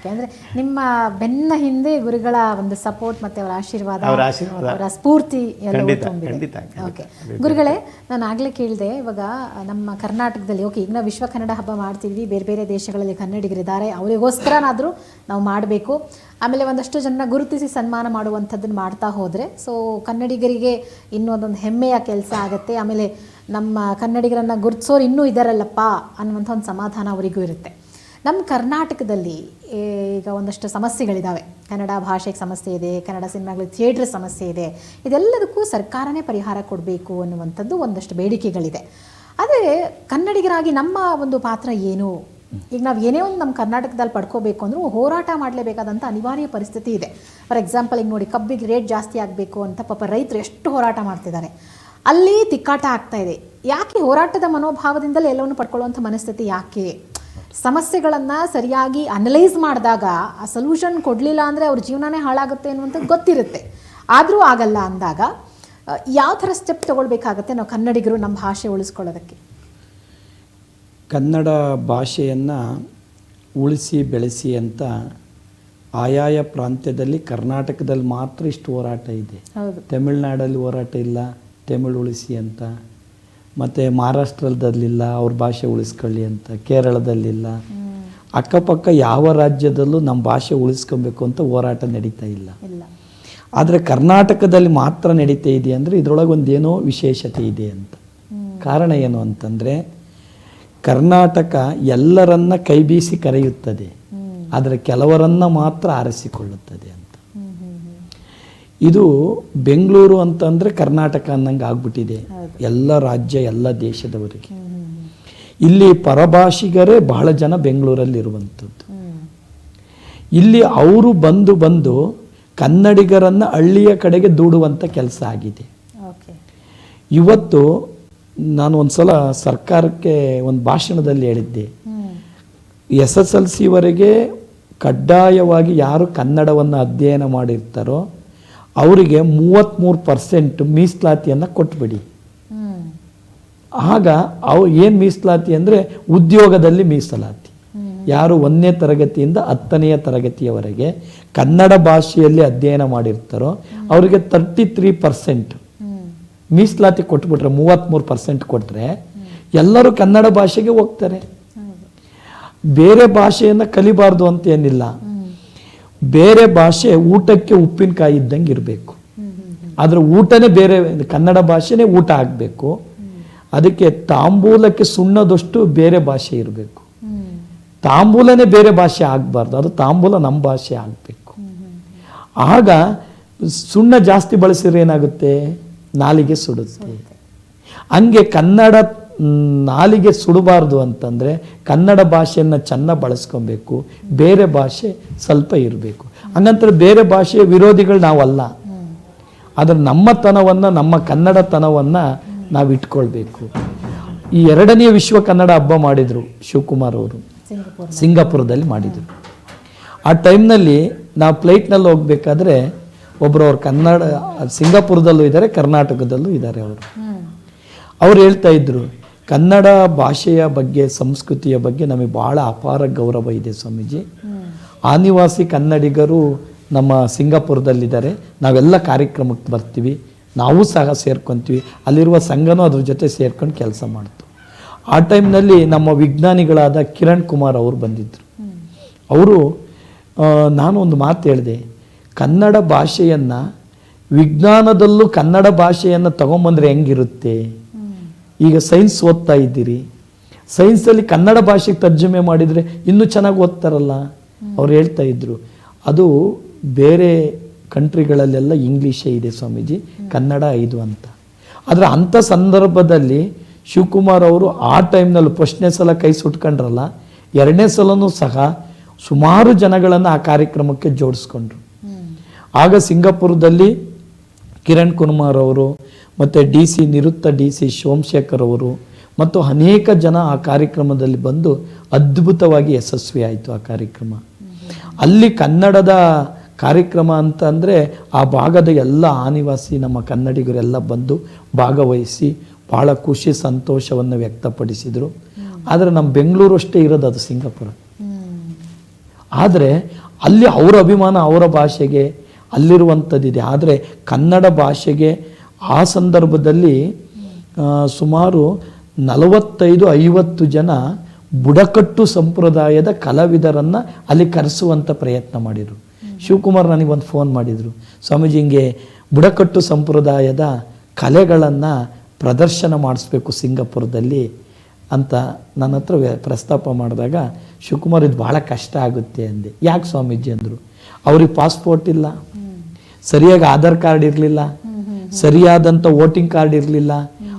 ಅಂದ್ರೆ ನಿಮ್ಮ ಬೆನ್ನ ಹಿಂದೆ ಗುರುಗಳ ಒಂದು ಸಪೋರ್ಟ್ ಮತ್ತೆ ಅವರ ಆಶೀರ್ವಾದ ಅವರ ಆಶೀರ್ವಾದ. ಅವರ ಸ್ಫೂರ್ತಿ ಎಲ್ಲವೂ ಖಂಡಿತ, ತುಂಬಿದೆ. ಖಂಡಿತ, ಖಂಡಿತ. ಓಕೆ ಗುರುಗಳೇ ನಾನು ಆಗ್ಲೇ ಕೇಳಿದೆ ಇವಾಗ ನಮ್ಮ ಕರ್ನಾಟಕದಲ್ಲಿ ಓಕೆ ಈಗ ನಾವು ವಿಶ್ವ ಕನ್ನಡ ಹಬ್ಬ ಮಾಡ್ತಿದ್ವಿ ಬೇರೆ ಬೇರೆ ದೇಶಗಳಲ್ಲಿ ಕನ್ನಡಿಗರಿದ್ದಾರೆ ಅವರಿಗೋಸ್ಕರನಾದರೂ ನಾವು ಮಾಡಬೇಕು ಆಮೇಲೆ ಒಂದಷ್ಟು ಜನ ಗುರುತಿಸಿ ಸನ್ಮಾನ ಮಾಡುವಂಥದ್ದನ್ನು ಮಾಡ್ತಾ ಹೋದರೆ ಸೊ ಕನ್ನಡಿಗರಿಗೆ ಇನ್ನೂ ಅದೊಂದು ಹೆಮ್ಮೆಯ ಕೆಲಸ ಆಗುತ್ತೆ ಆಮೇಲೆ ನಮ್ಮ ಕನ್ನಡಿಗರನ್ನು ಗುರುತಿಸೋರು ಇನ್ನೂ ಇದ್ದಾರಲ್ಲಪ್ಪ ಅನ್ನುವಂಥ ಒಂದು ಸಮಾಧಾನ ಅವರಿಗೂ ಇರುತ್ತೆ ನಮ್ಮ ಕರ್ನಾಟಕದಲ್ಲಿ ಈಗ ಒಂದಷ್ಟು ಸಮಸ್ಯೆಗಳಿದ್ದಾವೆ ಕನ್ನಡ ಭಾಷೆಗೆ ಸಮಸ್ಯೆ ಇದೆ, ಕನ್ನಡ ಸಿನಿಮಾಗಳಿಗೆ ಥಿಯೇಟ್ರ್ ಸಮಸ್ಯೆ ಇದೆ. ಇದೆಲ್ಲದಕ್ಕೂ ಸರ್ಕಾರನೇ ಪರಿಹಾರ ಕೊಡಬೇಕು ಅನ್ನುವಂಥದ್ದು ಒಂದಷ್ಟು ಬೇಡಿಕೆಗಳಿದೆ. ಆದರೆ ಕನ್ನಡಿಗರಾಗಿ ನಮ್ಮ ಒಂದು ಪಾತ್ರ ಏನು? ಈಗ ನಾವು ಏನೇ ಒಂದು ನಮ್ಮ ಕರ್ನಾಟಕದಲ್ಲಿ ಪಡ್ಕೋಬೇಕು ಅಂದ್ರೂ ಹೋರಾಟ ಮಾಡಲೇಬೇಕಾದಂಥ ಅನಿವಾರ್ಯ ಪರಿಸ್ಥಿತಿ ಇದೆ. ಫಾರ್ ಎಕ್ಸಾಂಪಲ್ ಈಗ ನೋಡಿ, ಕಬ್ಬಿಗೆ ರೇಟ್ ಜಾಸ್ತಿ ಆಗಬೇಕು ಅಂತ ಪಾಪ ರೈತರು ಎಷ್ಟು ಹೋರಾಟ ಮಾಡ್ತಿದ್ದಾರೆ ಅಲ್ಲಿ ತಿಕ್ಕಾಟ ಆಗ್ತಾ ಇದೆ. ಯಾಕೆ ಹೋರಾಟದ ಮನೋಭಾವದಿಂದಲೇ ಎಲ್ಲವನ್ನು ಪಡ್ಕೊಳ್ಳುವಂಥ ಮನಸ್ಥಿತಿ ಯಾಕೆ? ಸಮಸ್ಯೆಗಳನ್ನು ಸರಿಯಾಗಿ ಅನಲೈಸ್ ಮಾಡಿದಾಗ ಆ ಸೊಲ್ಯೂಷನ್ ಕೊಡಲಿಲ್ಲ ಅಂದರೆ ಅವ್ರ ಜೀವನನೇ ಹಾಳಾಗುತ್ತೆ ಅನ್ನುವಂಥದ್ದು ಗೊತ್ತಿರುತ್ತೆ. ಆದರೂ ಆಗಲ್ಲ ಅಂದಾಗ ಯಾವ ಥರ ಸ್ಟೆಪ್ ತಗೊಳ್ಬೇಕಾಗತ್ತೆ ನಾವು ಕನ್ನಡಿಗರು ನಮ್ಮ ಭಾಷೆ ಉಳಿಸ್ಕೊಳ್ಳೋದಕ್ಕೆ? ಕನ್ನಡ ಭಾಷೆಯನ್ನು ಉಳಿಸಿ ಬೆಳೆಸಿ ಅಂತ ಆಯಾಯ ಪ್ರಾಂತ್ಯದಲ್ಲಿ ಕರ್ನಾಟಕದಲ್ಲಿ ಮಾತ್ರ ಇಷ್ಟು ಹೋರಾಟ ಇದೆ. ತಮಿಳ್ನಾಡಲ್ಲಿ ಹೋರಾಟ ಇಲ್ಲ ತಮಿಳು ಉಳಿಸಿ ಅಂತ. ಮತ್ತು ಮಹಾರಾಷ್ಟ್ರದಲ್ಲಿಲ್ಲ ಅವ್ರ ಭಾಷೆ ಉಳಿಸ್ಕೊಳ್ಳಿ ಅಂತ ಕೇರಳದಲ್ಲಿಲ್ಲ. ಅಕ್ಕಪಕ್ಕ ಯಾವ ರಾಜ್ಯದಲ್ಲೂ ನಮ್ಮ ಭಾಷೆ ಉಳಿಸ್ಕೊಬೇಕು ಅಂತ ಹೋರಾಟ ನಡೀತಾ ಇಲ್ಲ. ಆದರೆ ಕರ್ನಾಟಕದಲ್ಲಿ ಮಾತ್ರ ನಡೀತಾ ಇದೆ ಅಂದರೆ ಇದರೊಳಗೆ ಒಂದೇನೋ ವಿಶೇಷತೆ ಇದೆ ಅಂತ. ಕಾರಣ ಏನು ಅಂತಂದರೆ ಕರ್ನಾಟಕ ಎಲ್ಲರನ್ನ ಕೈ ಬೀಸಿ ಕರೆಯುತ್ತದೆ ಆದರೆ ಕೆಲವರನ್ನ ಮಾತ್ರ ಆರಿಸಿಕೊಳ್ಳುತ್ತದೆ ಅಂತ. ಇದು ಬೆಂಗಳೂರು ಅಂತಂದರೆ ಕರ್ನಾಟಕ ಅನ್ನಂಗೆ ಆಗ್ಬಿಟ್ಟಿದೆ. ಎಲ್ಲ ರಾಜ್ಯ ಎಲ್ಲ ದೇಶದವರಿಗೆ. ಇಲ್ಲಿ ಪರಭಾಷಿಗರೇ ಬಹಳ ಜನ ಬೆಂಗಳೂರಲ್ಲಿ ಇರುವಂಥದ್ದು ಇಲ್ಲಿ ಅವರು ಬಂದು ಬಂದು ಕನ್ನಡಿಗರನ್ನು ಹಳ್ಳಿಯ ಕಡೆಗೆ ದೂಡುವಂಥ ಕೆಲಸ ಆಗಿದೆ. ಇವತ್ತು ನಾನು ಒಂದು ಸಲ ಸರ್ಕಾರಕ್ಕೆ ಒಂದು ಭಾಷಣದಲ್ಲಿ ಹೇಳಿದ್ದೆ. ಎಸ್ ಎಸ್ ಎಲ್ ಸಿವರೆಗೆ ಕಡ್ಡಾಯವಾಗಿ ಯಾರು ಕನ್ನಡವನ್ನು ಅಧ್ಯಯನ ಮಾಡಿರ್ತಾರೋ ಅವರಿಗೆ ಮೂವತ್ತ್ಮೂರು ಪರ್ಸೆಂಟ್ ಮೀಸಲಾತಿಯನ್ನು ಕೊಟ್ಬಿಡಿ. ಆಗ ಅವು ಏನು ಮೀಸಲಾತಿ ಅಂದರೆ ಉದ್ಯೋಗದಲ್ಲಿ ಮೀಸಲಾತಿ. ಯಾರು ಒಂದನೇ ತರಗತಿಯಿಂದ ಹತ್ತನೆಯ ತರಗತಿಯವರೆಗೆ ಕನ್ನಡ ಭಾಷೆಯಲ್ಲಿ ಅಧ್ಯಯನ ಮಾಡಿರ್ತಾರೋ ಅವರಿಗೆ ತರ್ಟಿ ತ್ರೀ ಪರ್ಸೆಂಟ್ ಮೀಸಲಾತಿ ಕೊಟ್ಬಿಟ್ರೆ ಮೂವತ್ತ್ಮೂರು ಪರ್ಸೆಂಟ್ ಕೊಟ್ಟರೆ ಎಲ್ಲರೂ ಕನ್ನಡ ಭಾಷೆಗೆ ಹೋಗ್ತಾರೆ. ಬೇರೆ ಭಾಷೆಯನ್ನು ಕಲಿಬಾರ್ದು ಅಂತ ಏನಿಲ್ಲ. ಬೇರೆ ಭಾಷೆ ಊಟಕ್ಕೆ ಉಪ್ಪಿನಕಾಯಿ ಇದ್ದಂಗೆ ಇರಬೇಕು. ಆದರೆ ಊಟನೇ ಬೇರೆ, ಕನ್ನಡ ಭಾಷೆನೇ ಊಟ ಆಗಬೇಕು. ಅದಕ್ಕೆ ತಾಂಬೂಲಕ್ಕೆ ಸುಣ್ಣದಷ್ಟು ಬೇರೆ ಭಾಷೆ ಇರಬೇಕು. ತಾಂಬೂಲನೇ ಬೇರೆ ಭಾಷೆ ಆಗಬಾರ್ದು. ಅದು ತಾಂಬೂಲ ನಮ್ಮ ಭಾಷೆ ಆಗಬೇಕು. ಆಗ ಸುಣ್ಣ ಜಾಸ್ತಿ ಬಳಸಿದ್ರೆ ಏನಾಗುತ್ತೆ? ನಾಲಿಗೆ ಸುಡುತ್ತೆ. ಹಂಗೆ ಕನ್ನಡ ನಾಲಿಗೆ ಸುಡಬಾರ್ದು ಅಂತಂದರೆ ಕನ್ನಡ ಭಾಷೆಯನ್ನು ಚೆನ್ನಾಗಿ ಬಳಸ್ಕೊಬೇಕು ಬೇರೆ ಭಾಷೆ ಸ್ವಲ್ಪ ಇರಬೇಕು. ಹಂಗಂತಾರೆ ಬೇರೆ ಭಾಷೆಯ ವಿರೋಧಿಗಳು ನಾವಲ್ಲ. ಆದರೆ ನಮ್ಮತನವನ್ನು ನಮ್ಮ ಕನ್ನಡತನವನ್ನು ನಾವು ಇಟ್ಕೊಳ್ಬೇಕು. ಈ ಎರಡನೇ ವಿಶ್ವ ಕನ್ನಡ ಹಬ್ಬ ಮಾಡಿದರು ಶಿವಕುಮಾರ್ ಅವರು. ಸಿಂಗಾಪುರದಲ್ಲಿ. ಮಾಡಿದರು. ಆ ಟೈಮ್ನಲ್ಲಿ ನಾವು ಫ್ಲೈಟ್ನಲ್ಲಿ ಹೋಗ್ಬೇಕಾದ್ರೆ ಒಬ್ಬರು ಅವ್ರು ಕನ್ನಡ ಸಿಂಗಾಪುರದಲ್ಲೂ ಇದ್ದಾರೆ ಕರ್ನಾಟಕದಲ್ಲೂ ಇದ್ದಾರೆ ಅವರು. ಅವ್ರು ಹೇಳ್ತಾ ಇದ್ರು ಕನ್ನಡ ಭಾಷೆಯ ಬಗ್ಗೆ, ಸಂಸ್ಕೃತಿಯ ಬಗ್ಗೆ ನಮಗೆ ಭಾಳ ಅಪಾರ ಗೌರವ ಇದೆ ಸ್ವಾಮೀಜಿ. ಆನಿವಾಸಿ ಕನ್ನಡಿಗರು ನಮ್ಮ ಸಿಂಗಾಪುರದಲ್ಲಿದ್ದಾರೆ. ನಾವೆಲ್ಲ ಕಾರ್ಯಕ್ರಮಕ್ಕೆ ಬರ್ತೀವಿ. ನಾವು ಸಹ ಸೇರ್ಕೊತೀವಿ. ಅಲ್ಲಿರುವ ಸಂಘನೂ ಅದ್ರ ಜೊತೆ ಸೇರ್ಕೊಂಡು ಕೆಲಸ ಮಾಡ್ತು. ಆ ಟೈಮ್ನಲ್ಲಿ ನಮ್ಮ ವಿಜ್ಞಾನಿಗಳಾದ ಕಿರಣ್ ಕುಮಾರ್ ಅವರು ಬಂದಿದ್ದರು ಅವರು ನಾನು ಒಂದು ಮಾತು ಹೇಳಿದೆ. ಕನ್ನಡ ಭಾಷೆಯನ್ನು, ವಿಜ್ಞಾನದಲ್ಲೂ ಕನ್ನಡ ಭಾಷೆಯನ್ನು ತಗೊಂಬಂದರೆ ಹೆಂಗಿರುತ್ತೆ? ಈಗ ಸೈನ್ಸ್ ಓದ್ತಾ ಇದ್ದೀರಿ. ಸೈನ್ಸಲ್ಲಿ ಕನ್ನಡ ಭಾಷೆಗೆ ತರ್ಜುಮೆ ಮಾಡಿದರೆ ಇನ್ನೂ ಚೆನ್ನಾಗಿ ಓದ್ತಾರಲ್ಲ? ಅವ್ರು ಹೇಳ್ತಾ ಇದ್ರು. ಅದು ಬೇರೆ ಕಂಟ್ರಿಗಳಲ್ಲೆಲ್ಲ ಇಂಗ್ಲೀಷೇ ಇದೆ ಸ್ವಾಮೀಜಿ ಕನ್ನಡ ಐದು ಅಂತ. ಆದರೆ ಅಂಥ ಸಂದರ್ಭದಲ್ಲಿ ಶಿವಕುಮಾರ್ ಅವರು ಆ ಟೈಮ್ನಲ್ಲಿ ಫಸ್ಟ್ನೇ ಸಲ ಕೈ ಸುಟ್ಕೊಂಡ್ರಲ್ಲ ಎರಡನೇ ಸಲನೂ ಸಹ ಸುಮಾರು ಜನಗಳನ್ನು ಆ ಕಾರ್ಯಕ್ರಮಕ್ಕೆ ಜೋಡಿಸ್ಕೊಂಡ್ರು. ಆಗ ಸಿಂಗಾಪುರದಲ್ಲಿ ಕಿರಣ್ ಕುಮಾರ್ ಅವರು ಮತ್ತು ಡಿ ಸಿ ನಿರುತ್ತ ಡಿ ಸಿ ಸೋಮಶೇಖರ್ ಅವರು ಮತ್ತು ಅನೇಕ ಜನ ಆ ಕಾರ್ಯಕ್ರಮದಲ್ಲಿ ಬಂದು ಅದ್ಭುತವಾಗಿ ಯಶಸ್ವಿ ಆಯಿತು ಆ ಕಾರ್ಯಕ್ರಮ. ಅಲ್ಲಿ ಕನ್ನಡದ ಕಾರ್ಯಕ್ರಮ ಅಂತ ಅಂದರೆ ಆ ಭಾಗದ ಎಲ್ಲ ಆನಿವಾಸಿ ನಮ್ಮ ಕನ್ನಡಿಗರೆಲ್ಲ ಬಂದು ಭಾಗವಹಿಸಿ ಭಾಳ ಖುಷಿ ಸಂತೋಷವನ್ನು ವ್ಯಕ್ತಪಡಿಸಿದರು. ಆದರೆ ನಮ್ಮ ಬೆಂಗಳೂರು ಅಷ್ಟೇ ಇರೋದು ಅದು ಸಿಂಗಾಪುರ. ಆದರೆ ಅಲ್ಲಿ ಅವರ ಅಭಿಮಾನ ಅವರ ಭಾಷೆಗೆ ಅಲ್ಲಿರುವಂಥದ್ದಿದೆ. ಆದರೆ ಕನ್ನಡ ಭಾಷೆಗೆ ಆ ಸಂದರ್ಭದಲ್ಲಿ ಸುಮಾರು ನಲವತ್ತೈದು ಐವತ್ತು ಜನ ಬುಡಕಟ್ಟು ಸಂಪ್ರದಾಯದ ಕಲಾವಿದರನ್ನು ಅಲ್ಲಿ ಕರೆಸುವಂಥ ಪ್ರಯತ್ನ ಮಾಡಿದರು. ಶಿವಕುಮಾರ್ ನನಗೆ ಒಂದು ಫೋನ್ ಮಾಡಿದರು. ಸ್ವಾಮೀಜಿ ಹಿಂಗೆ ಬುಡಕಟ್ಟು ಸಂಪ್ರದಾಯದ ಕಲೆಗಳನ್ನು ಪ್ರದರ್ಶನ ಮಾಡಿಸ್ಬೇಕು ಸಿಂಗಾಪುರದಲ್ಲಿ ಅಂತ ನನ್ನ ಹತ್ರ ವ್ಯ- ಪ್ರಸ್ತಾಪ ಮಾಡಿದಾಗ ಶಿವಕುಮಾರ್ ಇದು ಭಾಳ ಕಷ್ಟ ಆಗುತ್ತೆ ಅಂದೆ. ಯಾಕೆ ಸ್ವಾಮೀಜಿ ಅಂದರು. ಅವ್ರಿಗೆ ಪಾಸ್ಪೋರ್ಟ್ ಇಲ್ಲ. ಸರಿಯಾಗಿ ಆಧಾರ್ ಕಾರ್ಡ್ ಇರಲಿಲ್ಲ. ಸರಿಯಾದಂಥ ವೋಟಿಂಗ್ ಕಾರ್ಡ್ ಇರಲಿಲ್ಲ,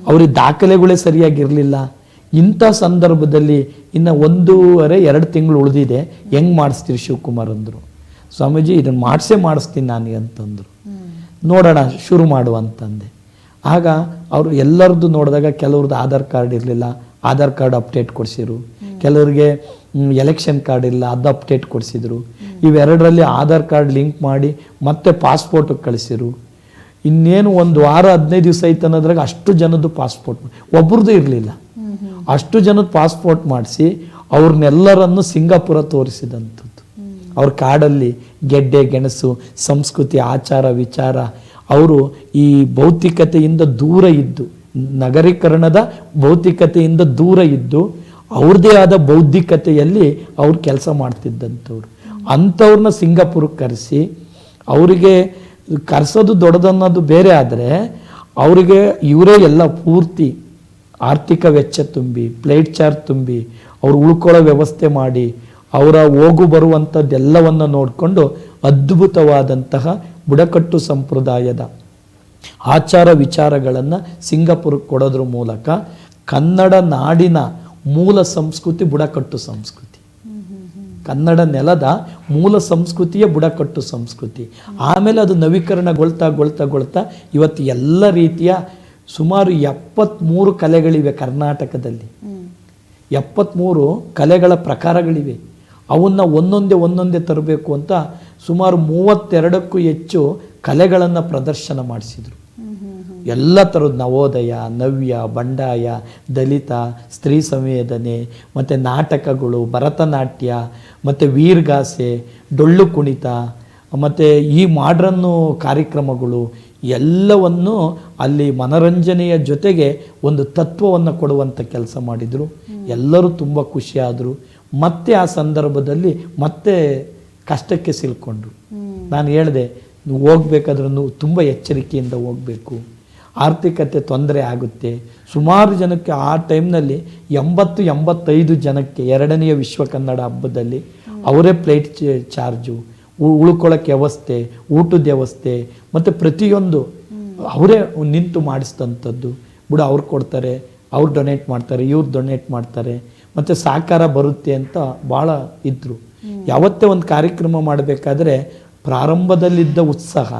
ಅವ್ರಿಗೆ ದಾಖಲೆಗಳೇ ಸರಿಯಾಗಿರಲಿಲ್ಲ. ಇಂಥ ಸಂದರ್ಭದಲ್ಲಿ ಇನ್ನು ಒಂದೂವರೆ, ಎರಡು ತಿಂಗಳು ಉಳಿದಿದೆ, ಹೆಂಗೆ ಮಾಡಿಸ್ತೀರಿ ಶಿವಕುಮಾರ್ ಅಂದರು. ಸ್ವಾಮೀಜಿ ಇದನ್ನು ಮಾಡಿಸೇ ಮಾಡಿಸ್ತೀನಿ ನಾನು ಅಂತಂದರು. ನೋಡೋಣ, ಶುರು ಮಾಡು ಅಂತಂದೆ. ಆಗ ಅವರು ಎಲ್ಲರದ್ದು ನೋಡಿದಾಗ ಕೆಲವ್ರದ್ದು ಆಧಾರ್ ಕಾರ್ಡ್ ಇರಲಿಲ್ಲ, ಆಧಾರ್ ಕಾರ್ಡ್ ಅಪ್ಡೇಟ್ ಕೊಡಿಸಿರು ಕೆಲವರಿಗೆ ಎಲೆಕ್ಷನ್ ಕಾರ್ಡ್ ಇಲ್ಲ, ಅದು ಅಪ್ಡೇಟ್ ಕೊಡಿಸಿದ್ರು. ಇವೆರಡರಲ್ಲಿ ಆಧಾರ್ ಕಾರ್ಡ್ ಲಿಂಕ್ ಮಾಡಿ ಮತ್ತೆ ಪಾಸ್ಪೋರ್ಟ್ ಕಳಿಸಿರು ಇನ್ನೇನು ಒಂದು ವಾರ, ಹದಿನೈದು ದಿವಸ ಐತೆ ಅನ್ನೋದ್ರಾಗ ಅಷ್ಟು ಜನದ್ದು ಪಾಸ್ಪೋರ್ಟ್ ಒಬ್ರದ್ದು ಇರಲಿಲ್ಲ. ಅಷ್ಟು ಜನದ ಪಾಸ್ಪೋರ್ಟ್ ಮಾಡಿಸಿ ಅವ್ರನ್ನೆಲ್ಲರನ್ನು ಸಿಂಗಾಪುರ ತೋರಿಸಿದಂಥದ್ದು. ಅವ್ರ ಕಾಡಲ್ಲಿ ಗೆಡ್ಡೆ, ಗೆಣಸು, ಸಂಸ್ಕೃತಿ, ಆಚಾರ, ವಿಚಾರ, ಅವರು ಈ ಭೌತಿಕತೆಯಿಂದ ದೂರ ಇದ್ದು, ನಗರೀಕರಣದ ಭೌತಿಕತೆಯಿಂದ ದೂರ ಇದ್ದು ಅವ್ರದೇ ಆದ ಬೌದ್ಧಿಕತೆಯಲ್ಲಿ ಅವ್ರು ಕೆಲಸ ಮಾಡ್ತಿದ್ದಂಥವ್ರು. ಅಂಥವ್ರನ್ನ ಸಿಂಗಾಪುರಕ್ಕೆ ಕರೆಸಿ, ಅವರಿಗೆ ಕರೆಸೋದು ದೊಡ್ಡದನ್ನೋದು ಬೇರೆ ಆದರೆ ಅವರಿಗೆ ಇವರೇ ಎಲ್ಲ ಪೂರ್ತಿ ಆರ್ಥಿಕ ವೆಚ್ಚ ತುಂಬಿ ಪ್ಲೇಟ್ ಚಾರ್ಜ್ ತುಂಬಿ, ಅವ್ರು ಉಳ್ಕೊಳ್ಳೋ ವ್ಯವಸ್ಥೆ ಮಾಡಿ, ಅವರ ಹೋಗು ಬರುವಂಥದ್ದೆಲ್ಲವನ್ನು ನೋಡಿಕೊಂಡು ಅದ್ಭುತವಾದಂತಹ ಬುಡಕಟ್ಟು ಸಂಪ್ರದಾಯದ ಆಚಾರ ವಿಚಾರಗಳನ್ನು ಸಿಂಗಾಪುರಕ್ಕೆ ಕೊಡೋದ್ರ ಮೂಲಕ ಕನ್ನಡ ನಾಡಿನ ಮೂಲ ಸಂಸ್ಕೃತಿ ಬುಡಕಟ್ಟು ಸಂಸ್ಕೃತಿ. ಕನ್ನಡ ನೆಲದ ಮೂಲ ಸಂಸ್ಕೃತಿಯ ಬುಡಕಟ್ಟು ಸಂಸ್ಕೃತಿ. ಆಮೇಲೆ ಅದು ನವೀಕರಣಗೊಳ್ತಾ ಗೊಳ್ತಾ ಗೊಳ್ತಾ ಇವತ್ತು ಎಲ್ಲ ರೀತಿಯ ಸುಮಾರು ಎಪ್ಪತ್ತ್ಮೂರು ಕಲೆಗಳಿವೆ ಕರ್ನಾಟಕದಲ್ಲಿ. ಎಪ್ಪತ್ತ್ಮೂರು ಕಲೆಗಳ ಪ್ರಕಾರಗಳಿವೆ. ಅವನ್ನ ಒಂದೊಂದೇ ಒಂದೊಂದೇ ತರಬೇಕು ಅಂತ ಸುಮಾರು ಮೂವತ್ತೆರಡಕ್ಕೂ ಹೆಚ್ಚು ಕಲೆಗಳನ್ನು ಪ್ರದರ್ಶನ ಮಾಡಿಸಿದರು. ಎಲ್ಲ ಥರದ ನವೋದಯ ನವ್ಯ ಬಂಡಾಯ ದಲಿತ ಸ್ತ್ರೀ ಸಂವೇದನೆ ಮತ್ತು ನಾಟಕಗಳು ಭರತನಾಟ್ಯ ಮತ್ತು ವೀರ್ಗಾಸೆ ಡೊಳ್ಳು ಕುಣಿತ ಮತ್ತು ಈ ಮಾಡ್ರನ್ನು ಕಾರ್ಯಕ್ರಮಗಳು ಎಲ್ಲವನ್ನು ಅಲ್ಲಿ ಮನರಂಜನೆಯ ಜೊತೆಗೆ ಒಂದು ತತ್ವವನ್ನು ಕೊಡುವಂಥ ಕೆಲಸ ಮಾಡಿದರು. ಎಲ್ಲರೂ ತುಂಬ ಖುಷಿಯಾದರು. ಮತ್ತೆ ಆ ಸಂದರ್ಭದಲ್ಲಿ ಮತ್ತೆ ಕಷ್ಟಕ್ಕೆ ಸಿಲ್ಕೊಂಡ್ರು. ನಾನು ಹೇಳಿದೆ ಹೋಗ್ಬೇಕಾದ್ರೂ ತುಂಬ ಎಚ್ಚರಿಕೆಯಿಂದ ಹೋಗಬೇಕು. ಆರ್ಥಿಕತೆ ತೊಂದರೆ ಆಗುತ್ತೆ. ಸುಮಾರು ಜನಕ್ಕೆ ಆ ಟೈಮ್ನಲ್ಲಿ ಎಂಬತ್ತು, ಎಂಬತ್ತೈದು ಜನಕ್ಕೆ ಎರಡನೆಯ ವಿಶ್ವ ಕನ್ನಡ ಹಬ್ಬದಲ್ಲಿ ಅವರೇ ಪ್ಲೇಟ್ ಚಾರ್ಜು ಉಳ್ಕೊಳ್ಳೋಕ್ಕೆ ವ್ಯವಸ್ಥೆ, ಊಟದ ವ್ಯವಸ್ಥೆ ಮತ್ತು ಪ್ರತಿಯೊಂದು ಅವರೇ ನಿಂತು ಮಾಡಿಸಿದಂಥದ್ದು. ಬಿಡು ಅವ್ರು ಕೊಡ್ತಾರೆ, ಅವ್ರು ಡೊನೇಟ್ ಮಾಡ್ತಾರೆ, ಇವ್ರು ಡೊನೇಟ್ ಮಾಡ್ತಾರೆ. ಮತ್ತು ಸಹಕಾರ ಬರುತ್ತೆ ಅಂತ ಭಾಳ ಇದ್ದರು ಯಾವತ್ತೇ ಒಂದು ಕಾರ್ಯಕ್ರಮ ಮಾಡಬೇಕಾದ್ರೆ ಪ್ರಾರಂಭದಲ್ಲಿದ್ದ ಉತ್ಸಾಹ,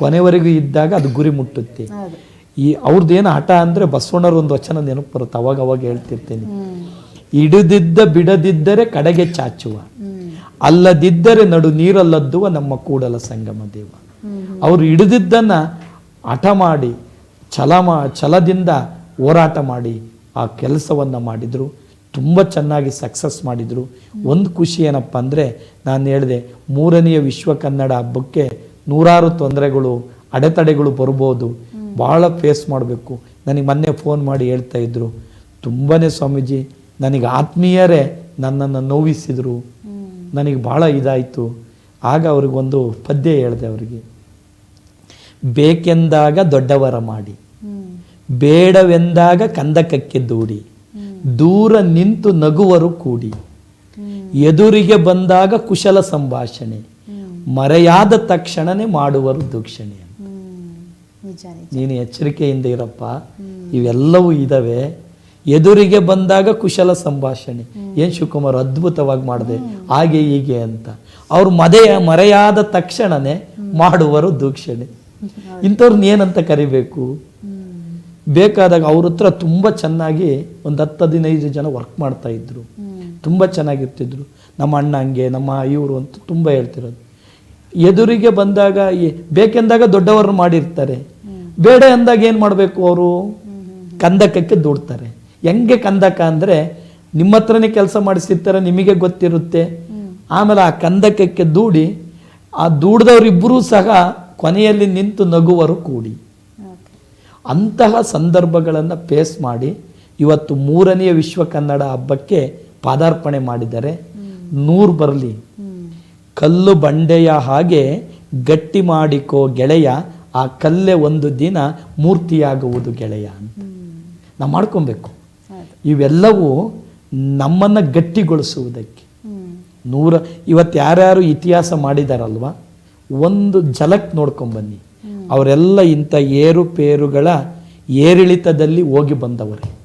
ಕೊನೆವರೆಗೂ ಇದ್ದಾಗ ಅದು ಗುರಿ ಮುಟ್ಟುತ್ತೆ. ಈ ಅವ್ರದ್ದೇನು ಹಠ ಅಂದರೆ ಬಸವಣ್ಣರ ಒಂದು ವಚನ ನೆನಪು ಬರುತ್ತೆ ಅವಾಗ ಅವಾಗ ಹೇಳ್ತಿರ್ತೀನಿ. ಹಿಡಿದಿದ್ದ ಬಿಡದಿದ್ದರೆ ಕಡೆಗೆ ಚಾಚುವ. ಅಲ್ಲದಿದ್ದರೆ ನಡು ನೀರಲ್ಲದ್ದುವ ನಮ್ಮ ಕೂಡಲ ಸಂಗಮ ದೇವ. ಅವರು ಹಿಡಿದಿದ್ದನ್ನ ಹಠ ಮಾಡಿ ಛಲ ಮಾ ಛಲದಿಂದ ಹೋರಾಟ ಮಾಡಿ ಆ ಕೆಲಸವನ್ನ ಮಾಡಿದರು ತುಂಬ ಚೆನ್ನಾಗಿ ಸಕ್ಸಸ್ ಮಾಡಿದರು. ಒಂದು ಖುಷಿ ಏನಪ್ಪ ಅಂದರೆ ನಾನು ಹೇಳಿದೆ ಮೂರನೆಯ ವಿಶ್ವ ಕನ್ನಡ ಹಬ್ಬಕ್ಕೆ ನೂರಾರು ತೊಂದರೆಗಳು ಅಡೆತಡೆಗಳು ಬರ್ಬೋದು. ಭಾಳ ಫೇಸ್ ಮಾಡಬೇಕು. ನನಗೆ ಮೊನ್ನೆ ಫೋನ್ ಮಾಡಿ ಹೇಳ್ತಾ ಇದ್ರು ತುಂಬಾ ಸ್ವಾಮೀಜಿ ನನಗೆ ಆತ್ಮೀಯರೇ ನನ್ನನ್ನು ನೋವಿಸಿದರು. ನನಗೆ ಭಾಳ ಇದಾಯಿತು. ಆಗ ಅವ್ರಿಗೊಂದು ಪದ್ಯ ಹೇಳಿದೆ ಅವರಿಗೆ ಬೇಕೆಂದಾಗ ದೊಡ್ಡವರ ಮಾಡಿ ಬೇಡವೆಂದಾಗ ಕಂದಕಕ್ಕೆ ದೂಡಿ ದೂರ ನಿಂತು ನಗುವರು ಕೂಡಿ ಎದುರಿಗೆ ಬಂದಾಗ ಕುಶಲ ಸಂಭಾಷಣೆ ಮರೆಯಾದ ತಕ್ಷಣನೇ ಮಾಡುವರು ನಿಜ ನೀನು ಎಚ್ಚರಿಕೆಯಿಂದ ಇರಪ್ಪ. ಇವೆಲ್ಲವೂ ಇದಾವೆ. ಎದುರಿಗೆ ಬಂದಾಗ ಕುಶಲ ಸಂಭಾಷಣೆ. ಏನ್ ಶಿವಕುಮಾರ್ ಅದ್ಭುತವಾಗಿ ಮಾಡಿದೆ? ಹಾಗೆ ಹೀಗೆ ಅಂತ. ಅವ್ರು ಮದೆಯ ಮರೆಯಾದ ತಕ್ಷಣನೇ ಮಾಡುವರು ದೂಕ್ಷಣೆ. ಇಂಥವ್ರನ್ನ ಏನಂತ ಕರಿಬೇಕು? ಬೇಕಾದಾಗ ಅವ್ರ ಹತ್ರ ತುಂಬ ಚೆನ್ನಾಗಿ ಒಂದು ಹತ್ತು ಹದಿನೈದು ಜನ ವರ್ಕ್ ಮಾಡ್ತಾ ಇದ್ರು. ತುಂಬ ಚೆನ್ನಾಗಿರ್ತಿದ್ರು. ನಮ್ಮ ಅಣ್ಣ ಹಂಗೆ ನಮ್ಮ ಇವರು ಅಂತ ತುಂಬ ಹೇಳ್ತಿರೋದು. ಎದುರಿಗೆ ಬಂದಾಗ ಬೇಕೆಂದಾಗ ದೊಡ್ಡವರು ಮಾಡಿರ್ತಾರೆ. ಬೇಡ ಅಂದಾಗ ಏನು ಮಾಡಬೇಕು ಅವರು? ಕಂದಕಕ್ಕೆ ದೂಡ್ತಾರೆ. ಹೆಂಗೆ ಕಂದಕ ಅಂದರೆ ನಿಮ್ಮ ಹತ್ರನೇ ಕೆಲಸ ಮಾಡಿಸಿರ್ತಾರೆ ನಿಮಗೆ ಗೊತ್ತಿರುತ್ತೆ. ಆಮೇಲೆ ಆ ಕಂದಕಕ್ಕೆ ದೂಡಿ, ಆ ದೂಡ್ದವರಿಬ್ಬರೂ ಸಹ ಕೊನೆಯಲ್ಲಿ ನಿಂತು ನಗುವರು ಕೂಡಿ. ಅಂತಹ ಸಂದರ್ಭಗಳನ್ನು ಫೇಸ್ ಮಾಡಿ ಇವತ್ತು ಮೂರನೆಯ ವಿಶ್ವ ಕನ್ನಡ ಹಬ್ಬಕ್ಕೆ ಪಾದಾರ್ಪಣೆ ಮಾಡಿದ್ದಾರೆ. ನೂರು ಬರಲಿ. ಕಲ್ಲು ಬಂಡೆಯ ಹಾಗೆ ಗಟ್ಟಿ ಮಾಡಿಕೋ ಗೆಳೆಯ ಆ ಕಲ್ಲೇ ಒಂದು ದಿನ ಮೂರ್ತಿಯಾಗುವುದು ಗೆಳೆಯ ಅಂತ. ನಾವು ಮಾಡ್ಕೊಬೇಕು. ಇವೆಲ್ಲವೂ ನಮ್ಮನ್ನು ಗಟ್ಟಿಗೊಳಿಸುವುದಕ್ಕೆ. ನೂರ ಇವತ್ತು ಯಾರ್ಯಾರು ಇತಿಹಾಸ ಮಾಡಿದಾರಲ್ವ? ಒಂದು ಝಲಕ್ ನೋಡ್ಕೊಂಬನ್ನಿ ಅವರೆಲ್ಲ ಇಂಥ ಏರುಪೇರುಗಳ ಏರಿಳಿತದಲ್ಲಿ ಹೋಗಿ ಬಂದವರೇ.